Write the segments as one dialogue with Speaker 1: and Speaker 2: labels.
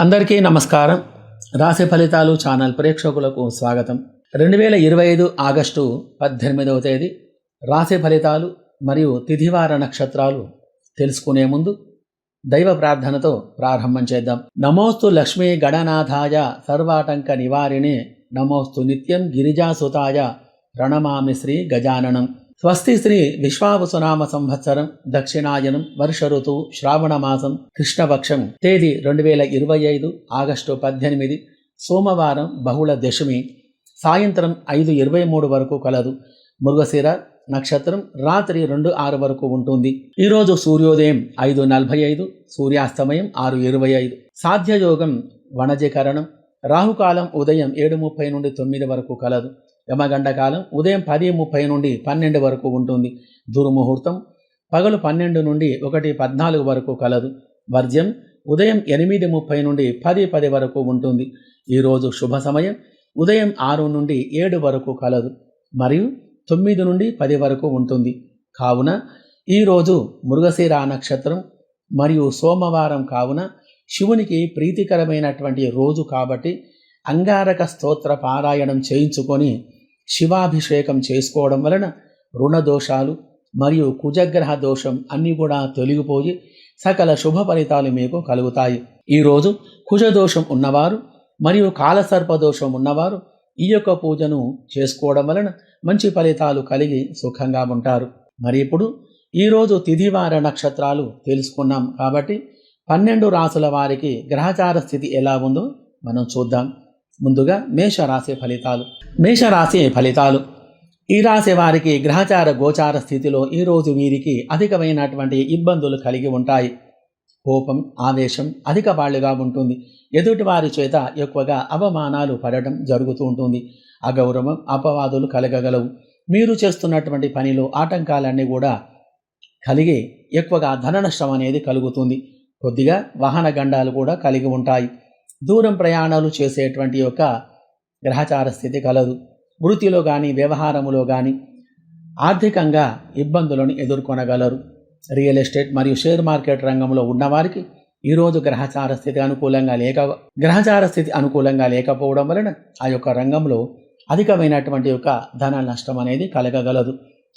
Speaker 1: అందరికీ నమస్కారం. రాశి ఫలితాలు ఛానల్ ప్రేక్షకులకు స్వాగతం. రెండు వేల ఇరవై ఐదు ఆగస్టు పద్దెనిమిదవ తేదీ రాశి ఫలితాలు మరియు తిథివార నక్షత్రాలు తెలుసుకునే ముందు దైవ ప్రార్థనతో ప్రారంభం చేద్దాం. నమోస్తు లక్ష్మీ గణనాథాయ సర్వాటంక నివారిణి. నమోస్తు నిత్యం గిరిజాసుతాయ ప్రణమామి శ్రీ గజాననం. స్వస్తి శ్రీ విశ్వావసునామ సంవత్సరం దక్షిణాయనం వర్ష ఋతువు శ్రావణమాసం కృష్ణపక్షం తేదీ రెండు వేల ఇరవై ఐదు ఆగస్టు పద్దెనిమిది సోమవారం బహుళ దశమి సాయంత్రం ఐదు ఇరవై మూడు వరకు కలదు. మృగశిర నక్షత్రం రాత్రి రెండు ఆరు వరకు ఉంటుంది. ఈరోజు సూర్యోదయం ఐదు నలభై ఐదు సూర్యాస్తమయం ఆరు ఇరవై ఐదు. సాధ్యయోగం వణజీకరణం రాహుకాలం ఉదయం ఏడు ముప్పై నుండి తొమ్మిది వరకు కలదు. యమగండ కాలం ఉదయం పది ముప్పై నుండి పన్నెండు వరకు ఉంటుంది. దుర్ముహూర్తం పగలు పన్నెండు నుండి ఒకటి పద్నాలుగు వరకు కలదు. వర్జ్యం ఉదయం ఎనిమిది ముప్పై నుండి పది పది వరకు ఉంటుంది. ఈరోజు శుభ సమయం ఉదయం ఆరు నుండి ఏడు వరకు కలదు. మరియు తొమ్మిది నుండి పది వరకు ఉంటుంది. కావున ఈరోజు మృగశిర నక్షత్రం మరియు సోమవారం కావున శివునికి ప్రీతికరమైనటువంటి రోజు కాబట్టి అంగారక స్తోత్ర పారాయణం చేయించుకొని శివాభిషేకం చేసుకోవడం వలన రుణదోషాలు మరియు కుజగ్రహ దోషం అన్నీ కూడా తొలగిపోయి సకల శుభ ఫలితాలు మీకు కలుగుతాయి. ఈరోజు కుజదోషం ఉన్నవారు మరియు కాలసర్ప దోషం ఉన్నవారు ఈ యొక్క పూజను చేసుకోవడం వలన మంచి ఫలితాలు కలిగి సుఖంగా ఉంటారు. మరి ఇప్పుడు ఈరోజు తిథివార నక్షత్రాలు తెలుసుకున్నాం కాబట్టి పన్నెండు రాసుల వారికి గ్రహచార స్థితి ఎలా ఉందో మనం చూద్దాం. ముందుగా మేషరాశి ఫలితాలు. మేషరాశి ఫలితాలు. ఈ రాశి వారికి గ్రహచార గోచార స్థితిలో ఈరోజు వీరికి అధికమైనటువంటి ఇబ్బందులు కలిగి ఉంటాయి. కోపం ఆవేశం అధిక బాళ్ళుగా ఉంటుంది. ఎదుటి వారి చేత ఎక్కువగా అవమానాలు పడటం జరుగుతూ ఉంటుంది. అగౌరవం అపవాదులు కలగగలవు. మీరు చేస్తున్నటువంటి పనిలో ఆటంకాలన్నీ కూడా కలిగి ఎక్కువగా ధన నష్టం అనేది కలుగుతుంది. కొద్దిగా వాహన గండాలు కూడా కలిగి ఉంటాయి. దూరం ప్రయాణాలు చేసేటువంటి యొక్క గ్రహచార స్థితి కలదు. వృత్తిలో కానీ వ్యవహారములో కానీ ఆర్థికంగా ఇబ్బందులను ఎదుర్కొనగలరు. రియల్ ఎస్టేట్ మరియు షేర్ మార్కెట్ రంగంలో ఉన్నవారికి ఈరోజు గ్రహచార స్థితి అనుకూలంగా లేక గ్రహచార స్థితి అనుకూలంగా లేకపోవడం వలన ఆ యొక్క రంగంలో అధికమైనటువంటి యొక్క ధన నష్టం అనేది కలగగలదు.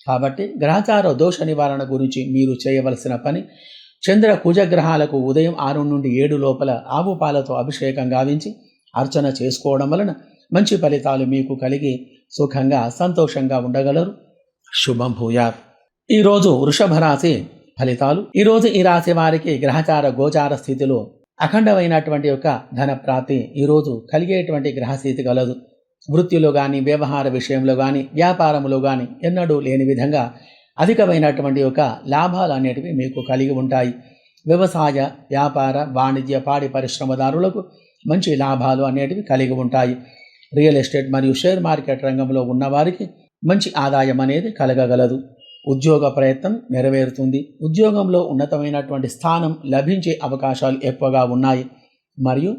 Speaker 1: కాబట్టి గ్రహచార దోష నివారణ గురించి మీరు చేయవలసిన పని చంద్ర కుజగ్రహాలకు ఉదయం ఆరు నుండి ఏడు లోపల ఆవు పాలతో అభిషేకం గావించి అర్చన చేసుకోవడం వలన మంచి ఫలితాలు మీకు కలిగి సుఖంగా సంతోషంగా ఉండగలరు. శుభం భూయాత్. ఈరోజు వృషభ రాశి ఫలితాలు. ఈరోజు ఈ రాశి వారికి గ్రహచార గోచార స్థితిలో అఖండమైనటువంటి యొక్క ధన ప్రాప్తి ఈరోజు కలిగేటువంటి గ్రహస్థితి కలదు. వృత్తిలో కానీ వ్యవహార విషయంలో కానీ వ్యాపారంలో కానీ ఎన్నడూ లేని విధంగా అధికమైనటువంటి యొక్క లాభాలు అనేటివి మీకు కలిగి ఉంటాయి. వ్యవసాయ వ్యాపార వాణిజ్య పాడి పరిశ్రమదారులకు మంచి లాభాలు అనేటివి కలిగి ఉంటాయి. రియల్ ఎస్టేట్ మరియు షేర్ మార్కెట్ రంగంలో ఉన్నవారికి మంచి ఆదాయం అనేది కలగగలదు. ఉద్యోగ ప్రయత్నం నెరవేరుతుంది. ఉద్యోగంలో ఉన్నతమైనటువంటి స్థానం లభించే అవకాశాలు ఎక్కువగా ఉన్నాయి. మరియు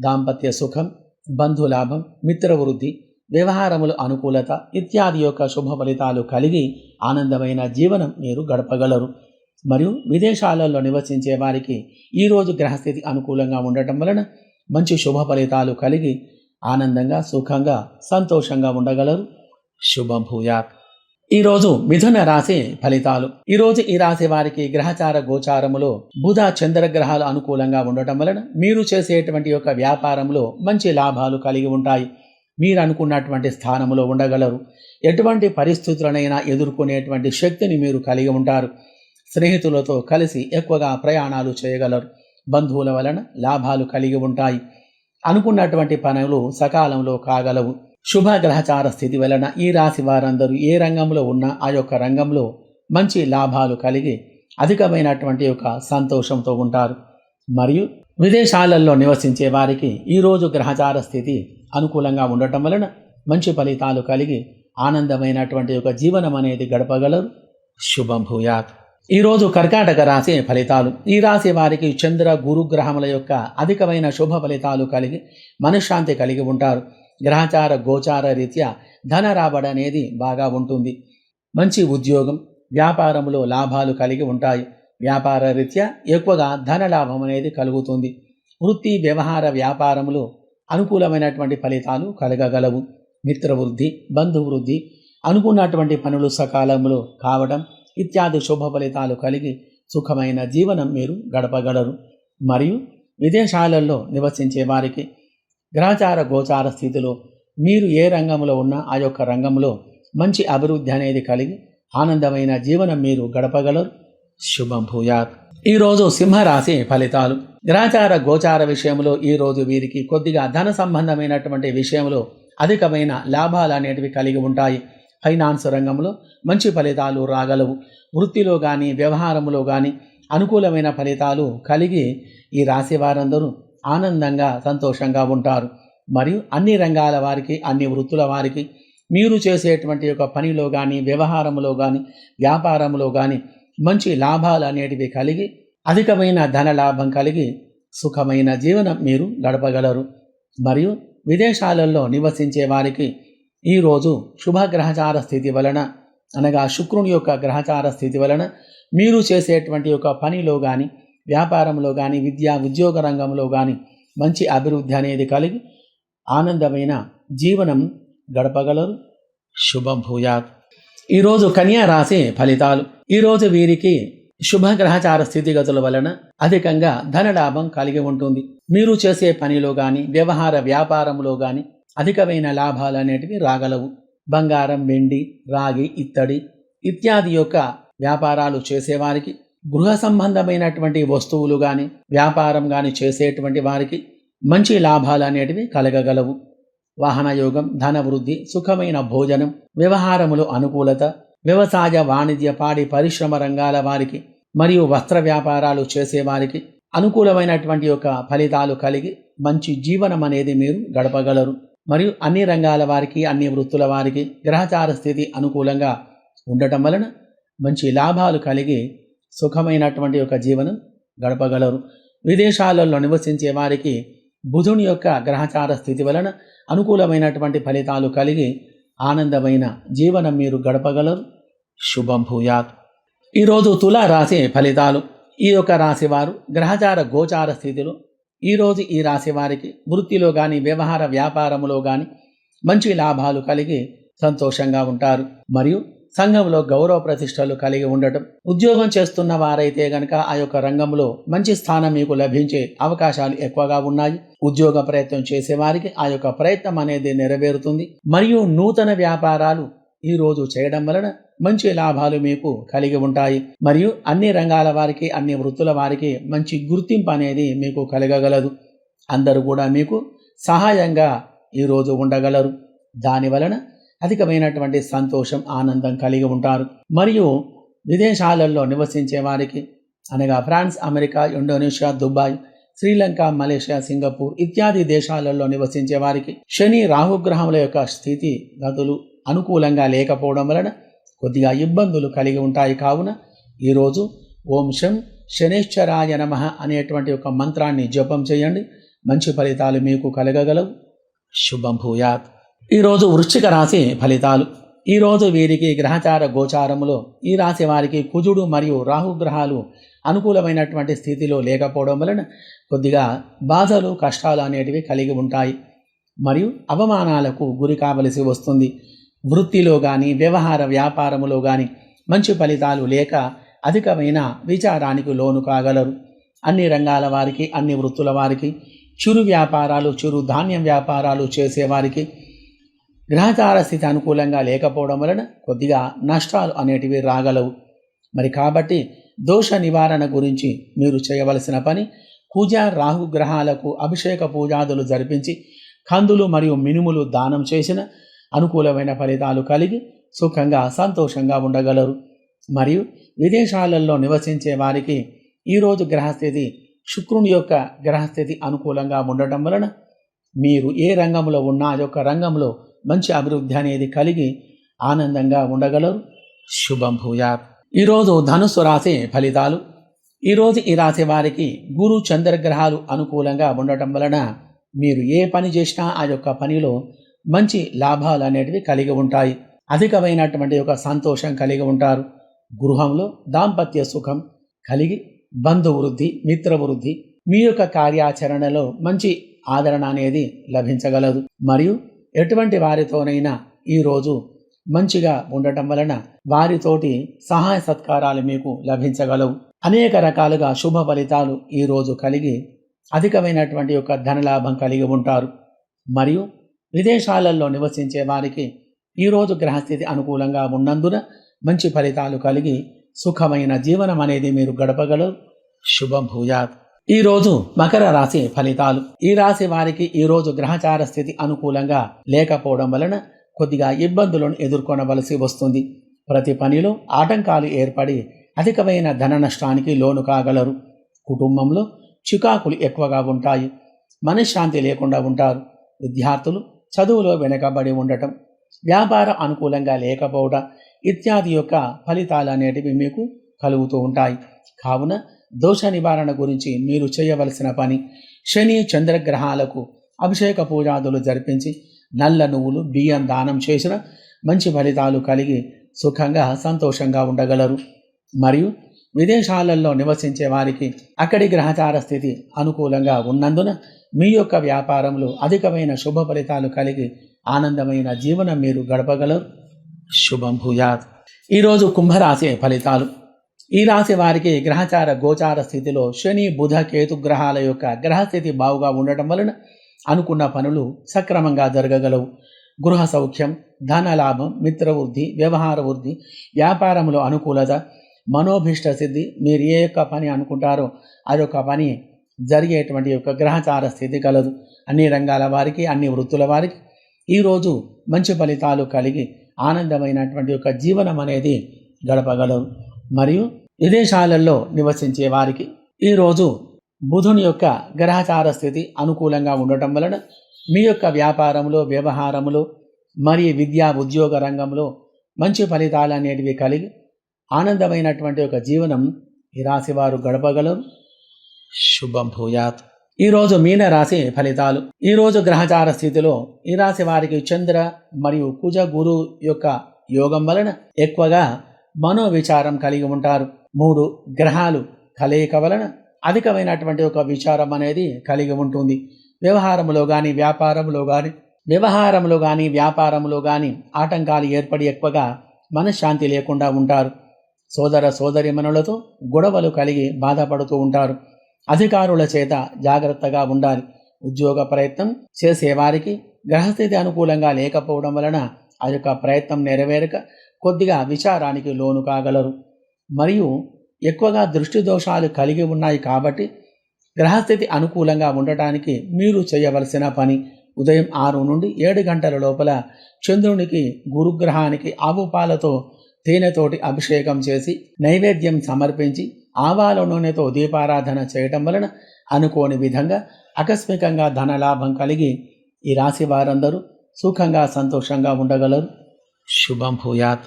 Speaker 1: దాంపత్య సుఖం బంధులాభం మిత్రవృద్ధి వ్యవహారములు అనుకూలత ఇత్యాది యొక్క శుభ ఫలితాలు కలిగి ఆనందమైన జీవనం మీరు గడపగలరు. మరియు విదేశాలలో నివసించే వారికి ఈరోజు గ్రహస్థితి అనుకూలంగా ఉండటం వలన మంచి శుభ ఫలితాలు కలిగి ఆనందంగా సుఖంగా సంతోషంగా ఉండగలరు. శుభభూయాత్. ఈరోజు మిథున రాశి ఫలితాలు. ఈరోజు ఈ రాశి వారికి గ్రహచార గోచారములో బుధ చంద్రగ్రహాలు అనుకూలంగా ఉండటం వలన మీరు చేసేటువంటి యొక్క వ్యాపారంలో మంచి లాభాలు కలిగి ఉంటాయి. మీరు అనుకున్నటువంటి స్థానంలో ఉండగలరు. ఎటువంటి పరిస్థితులనైనా ఎదుర్కొనేటువంటి శక్తిని మీరు కలిగి ఉంటారు. స్నేహితులతో కలిసి ఎక్కువగా ప్రయాణాలు చేయగలరు. బంధువుల వలన లాభాలు కలిగి ఉంటాయి. అనుకున్నటువంటి పనులు సకాలంలో కాగలవు. శుభ గ్రహచార స్థితి వలన ఈ రాశి వారందరూ ఏ రంగంలో ఉన్నా ఆ యొక్క రంగంలో మంచి లాభాలు కలిగి అధికమైనటువంటి యొక్క సంతోషంతో ఉంటారు. మరియు విదేశాలలో నివసించే వారికి ఈరోజు గ్రహచార స్థితి అనుకూలంగా ఉండటం వలన మంచి ఫలితాలు కలిగి ఆనందమైనటువంటి ఒక జీవనం అనేది గడపగలరు. శుభం భూయాత్. ఈరోజు కర్కాటక రాశి ఫలితాలు. ఈ రాశి వారికి చంద్ర గురుగ్రహముల యొక్క అధికమైన శుభ ఫలితాలు కలిగి మనశ్శాంతి కలిగి ఉంటారు. గ్రహచార గోచార రీత్యా ధన రాబడి అనేది బాగా ఉంటుంది. మంచి ఉద్యోగం వ్యాపారంలో లాభాలు కలిగి ఉంటాయి. వ్యాపార రీత్యా ఎక్కువగా ధన లాభం అనేది కలుగుతుంది. వృత్తి వ్యవహార వ్యాపారములు అనుకూలమైనటువంటి ఫలితాలు కలగగలవు. మిత్రవృద్ధి బంధువృద్ధి అనుకున్నటువంటి పనులు సకాలంలో కావడం ఇత్యాది శుభ ఫలితాలు కలిగి సుఖమైన జీవనం మీరు గడపగలరు. మరియు విదేశాలలో నివసించే వారికి గ్రహచార గోచార స్థితిలో మీరు ఏ రంగంలో ఉన్నా ఆ యొక్క రంగంలో మంచి అభివృద్ధి అనేది కలిగి ఆనందమైన జీవనం మీరు గడపగలరు. శుభం భూయాత్. ఈరోజు సింహరాశి ఫలితాలు. గ్రహచార గోచార విషయంలో ఈరోజు వీరికి కొద్దిగా ధన సంబంధమైనటువంటి విషయంలో అధికమైన లాభాలు అనేటివి కలిగి ఉంటాయి. ఫైనాన్స్ రంగంలో మంచి ఫలితాలు రాగలవు. వృత్తిలో కానీ వ్యవహారంలో కానీ అనుకూలమైన ఫలితాలు కలిగి ఈ రాశి వారందరూ ఆనందంగా సంతోషంగా ఉంటారు. మరియు అన్ని రంగాల వారికి అన్ని వృత్తుల వారికి మీరు చేసేటువంటి యొక్క పనిలో కానీ వ్యవహారంలో కానీ వ్యాపారంలో కానీ మంచి లాభాలు అనేటివి కలిగి అధికమైన ధన లాభం కలిగి సుఖమైన జీవనం మీరు గడపగలరు. మరియు విదేశాలలో నివసించే వారికి ఈరోజు శుభగ్రహచార స్థితి వలన అనగా శుక్రుని యొక్క గ్రహచార స్థితి వలన మీరు చేసేటువంటి ఒక పనిలో కానీ వ్యాపారంలో కానీ విద్యా ఉద్యోగ రంగంలో కానీ మంచి అభివృద్ధి అనేది కలిగి ఆనందమైన జీవనం గడపగలరు. శుభం భూయాత్. ఈరోజు కన్యా రాశి ఫలితాలు. ఈరోజు వీరికి శుభగ్రహచార స్థితిగతుల వలన అధికంగా ధనలాభం కలిగి ఉంటుంది. మీరు చేసే పనిలో కానీ వ్యవహార వ్యాపారంలో కానీ అధికమైన లాభాలు అనేటివి రాగలవు. బంగారం వెండి రాగి ఇత్తడి ఇత్యాది యొక్క వ్యాపారాలు చేసేవారికి గృహ సంబంధమైనటువంటి వస్తువులు కానీ వ్యాపారం కానీ చేసేటువంటి వారికి మంచి లాభాలు అనేటివి కలగగలవు. వాహనయోగం ధనవృద్ధి ధన వృద్ధి సుఖమైన భోజనం వ్యవహారములు అనుకూలత వ్యవసాయ వాణిజ్య పాడి పరిశ్రమ రంగాల వారికి మరియు వస్త్ర వ్యాపారాలు చేసేవారికి అనుకూలమైనటువంటి యొక్క ఫలితాలు కలిగి మంచి జీవనం అనేది మీరు గడపగలరు. మరియు అన్ని రంగాల వారికి అన్ని వృత్తుల వారికి గ్రహచార స్థితి అనుకూలంగా ఉండటం వలన మంచి లాభాలు కలిగి సుఖమైనటువంటి యొక్క జీవనం గడపగలరు. విదేశాలలో నివసించే వారికి బుధుని యొక్క గ్రహచార స్థితి వలన అనుకూలమైనటువంటి ఫలితాలు కలిగి ఆనందమైన జీవనం మీరు గడపగలరు. శుభం భూయాత్. ఈరోజు తులా రాశి ఫలితాలు. ఈ యొక్క రాశివారు గ్రహచార గోచార స్థితిలో. ఈరోజు ఈ రాశి వారికి వృత్తిలో కానీ వ్యవహార వ్యాపారములో కానీ మంచి లాభాలు కలిగి సంతోషంగా ఉంటారు. మరియు సంఘంలో గౌరవ ప్రతిష్టలు కలిగి ఉండటం ఉద్యోగం చేస్తున్న వారైతే గనక ఆ యొక్క రంగంలో మంచి స్థానం మీకు లభించే అవకాశాలు ఎక్కువగా ఉన్నాయి. ఉద్యోగ ప్రయత్నం చేసేవారికి ఆ యొక్క ప్రయత్నం అనేది నెరవేరుతుంది. మరియు నూతన వ్యాపారాలు ఈ రోజు చేయడం వలన మంచి లాభాలు మీకు కలిగి ఉంటాయి. మరియు అన్ని రంగాల వారికి అన్ని వృత్తుల వారికి మంచి గుర్తింపు అనేది మీకు కలగగలదు. అందరూ కూడా మీకు సహాయంగా ఈరోజు ఉండగలరు. దాని వలన అధికమైనటువంటి సంతోషం ఆనందం కలిగి ఉంటారు. మరియు విదేశాలలో నివసించే వారికి అనగా France America Indonesia Dubai Sri Lanka Malaysia Singapore ఇత్యాది దేశాలలో నివసించే వారికి శని రాహుగ్రహముల యొక్క స్థితి గతులు అనుకూలంగా లేకపోవడం వలన కొద్దిగా ఇబ్బందులు కలిగి ఉంటాయి. కావున ఈరోజు ఓం శం శనేశ్వరాయ నమ అనేటువంటి ఒక మంత్రాన్ని జపం చేయండి. మంచి ఫలితాలు మీకు కలగగలవు. శుభం భూయాత్. ఈరోజు వృశ్చిక రాశి ఫలితాలు. ఈరోజు వీరికి గ్రహచార గోచారములో ఈ రాశి వారికి కుజుడు మరియు రాహుగ్రహాలు అనుకూలమైనటువంటి స్థితిలో లేకపోవడం వలన కొద్దిగా బాధలు కష్టాలు అనేటివి కలిగి ఉంటాయి. మరియు అవమానాలకు గురి కావలసి వస్తుంది. వృత్తిలో కానీ వ్యవహార వ్యాపారములో కానీ మంచి ఫలితాలు లేక అధికమైన విచారానికి లోను కాగలరు. అన్ని రంగాల వారికి అన్ని వృత్తుల వారికి చిరు వ్యాపారాలు చిరు ధాన్యం వ్యాపారాలు చేసేవారికి గ్రహచార స్థితి అనుకూలంగా లేకపోవడం వలన కొద్దిగా నష్టాలు అనేటివి రాగలవు. మరి కాబట్టి దోష నివారణ గురించి మీరు చేయవలసిన పని పూజ రాహు గ్రహాలకు అభిషేక పూజాదులు జరిపించి కందులు మరియు మినుములు దానం చేసిన అనుకూలమైన ఫలితాలు కలిగి సుఖంగా సంతోషంగా ఉండగలరు. మరియు విదేశాలలో నివసించే వారికి ఈరోజు గ్రహస్థితి శుక్రుని యొక్క గ్రహస్థితి అనుకూలంగా ఉండటం వలన మీరు ఏ రంగంలో ఉన్నా ఆ యొక్క రంగంలో మంచి అభివృద్ధి అనేది కలిగి ఆనందంగా ఉండగలరు. శుభం భూయాత్. ఈరోజు ధనుస్సు రాశి ఫలితాలు. ఈరోజు ఈ రాశి వారికి గురు చంద్రగ్రహాలు అనుకూలంగా ఉండటం వలన మీరు ఏ పని చేసినా ఆ యొక్క పనిలో మంచి లాభాలు అనేటివి కలిగి ఉంటాయి. అధికమైనటువంటి ఒక సంతోషం కలిగి ఉంటారు. గృహంలో దాంపత్య సుఖం కలిగి బంధువృద్ధి మిత్రవృద్ధి మీ యొక్క కార్యాచరణలో మంచి ఆదరణ అనేది లభించగలదు. మరియు ఎటువంటి వారితోనైనా ఈరోజు మంచిగా ఉండటం వలన వారితోటి సహాయ సత్కారాలు మీకు లభించగలవు. అనేక రకాలుగా శుభ ఫలితాలు ఈరోజు కలిగి అధికమైనటువంటి యొక్క ధనలాభం కలిగి ఉంటారు. మరియు విదేశాలలో నివసించే వారికి ఈరోజు గ్రహస్థితి అనుకూలంగా ఉన్నందున మంచి ఫలితాలు కలిగి సుఖమైన జీవనం అనేది మీరు గడపగలరు. శుభం భూయాత్. ఈరోజు మకర రాశి ఫలితాలు. ఈ రాశి వారికి ఈరోజు గ్రహచార స్థితి అనుకూలంగా లేకపోవడం వలన కొద్దిగా ఇబ్బందులను ఎదుర్కొనవలసి వస్తుంది. ప్రతి పనిలో ఆటంకాలు ఏర్పడి అధికమైన ధన నష్టానికి లోను కాగలరు. కుటుంబంలో చికాకులు ఎక్కువగా ఉంటాయి. మనశ్శాంతి లేకుండా ఉంటారు. విద్యార్థులు చదువులో వెనకబడి ఉండటం వ్యాపారం అనుకూలంగా లేకపోవడం ఇత్యాది యొక్క ఫలితాలు అనేటివి మీకు కలుగుతూ ఉంటాయి. కావున దోష నివారణ గురించి మీరు చేయవలసిన పని. శని చంద్రగ్రహాలకు అభిషేక పూజాదులు జరిపించి నల్ల నువ్వులు బియ్యం దానం చేసిన మంచి ఫలితాలు కలిగి సుఖంగా సంతోషంగా ఉండగలరు. మరియు విదేశాలలో నివసించే వారికి అక్కడి గ్రహచార స్థితి అనుకూలంగా ఉన్నందున మీ యొక్క వ్యాపారంలో అధికమైన శుభ ఫలితాలు కలిగి ఆనందమైన జీవనం మీరు గడపగలరు. శుభం భూయాత్. ఈరోజు కుంభరాశి ఫలితాలు. ఈ రాశి వారికి గ్రహచార గోచార స్థితిలో శని బుధ కేతు గ్రహాల యొక్క గ్రహస్థితి బావుగా ఉండటం వలన అనుకున్న పనులు సక్రమంగా జరగగలవు. గృహ సౌఖ్యం ధన లాభం మిత్రవృద్ధి వ్యవహార వృద్ధి వ్యాపారంలో అనుకూలత మనోభీష్ట సిద్ధి మీరు ఏ యొక్క పని అనుకుంటారో అదొక పని జరిగేటువంటి యొక్క గ్రహచార స్థితి కలదు. అన్ని రంగాల వారికి అన్ని వృత్తుల వారికి ఈరోజు మంచి ఫలితాలు కలిగి ఆనందమైనటువంటి యొక్క జీవనం అనేది గడపగలరు. మరియు విదేశాలలో నివసించే వారికి ఈరోజు బుధుని యొక్క గ్రహచార స్థితి అనుకూలంగా ఉండటం వలన మీ యొక్క వ్యాపారంలో వ్యవహారంలో మరియు విద్యా ఉద్యోగ రంగంలో మంచి ఫలితాలు అనేటివి కలిగి ఆనందమైనటువంటి ఒక జీవనం ఈ రాశి వారు గడపగలరు. శుభం భూయాత్. ఈరోజు మీన రాశి ఫలితాలు. ఈరోజు గ్రహచార స్థితిలో ఈ రాశి వారికి చంద్ర మరియు కుజ గురు యొక్క యోగం వలన ఎక్కువగా మనోవిచారం కలిగి ఉంటారు. మూడు గ్రహాలు కలయిక వలన అధికమైనటువంటి ఒక విచారం అనేది కలిగి ఉంటుంది. వ్యవహారంలో కానీ వ్యాపారంలో కానీ వ్యవహారంలో కానీ వ్యాపారంలో కానీ ఆటంకాలు ఏర్పడి ఎక్కువగా మనశ్శాంతి లేకుండా ఉంటారు. సోదర సోదరిమణులతో గొడవలు కలిగి బాధపడుతూ ఉంటారు. అధికారుల చేత జాగ్రత్తగా ఉండాలి. ఉద్యోగ ప్రయత్నం చేసేవారికి గ్రహస్థితి అనుకూలంగా లేకపోవడం వలన ఆ యొక్క ప్రయత్నం నెరవేరక కొద్దిగా విచారానికి లోను కాగలరు. మరియు ఎక్కువగా దృష్టి దోషాలు కలిగి ఉన్నాయి కాబట్టి గ్రహస్థితి అనుకూలంగా ఉండటానికి మీరు చేయవలసిన పని ఉదయం ఆరు నుండి ఏడు గంటల లోపల చంద్రునికి గురుగ్రహానికి ఆవు పాలతో తేనెతోటి అభిషేకం చేసి నైవేద్యం సమర్పించి ఆవాల నూనెతో దీపారాధన చేయటం వలన అనుకోని విధంగా ఆకస్మికంగా ధనలాభం కలిగి ఈ రాశి వారందరూ సుఖంగా సంతోషంగా ఉండగలరు. శుభం భూయాత్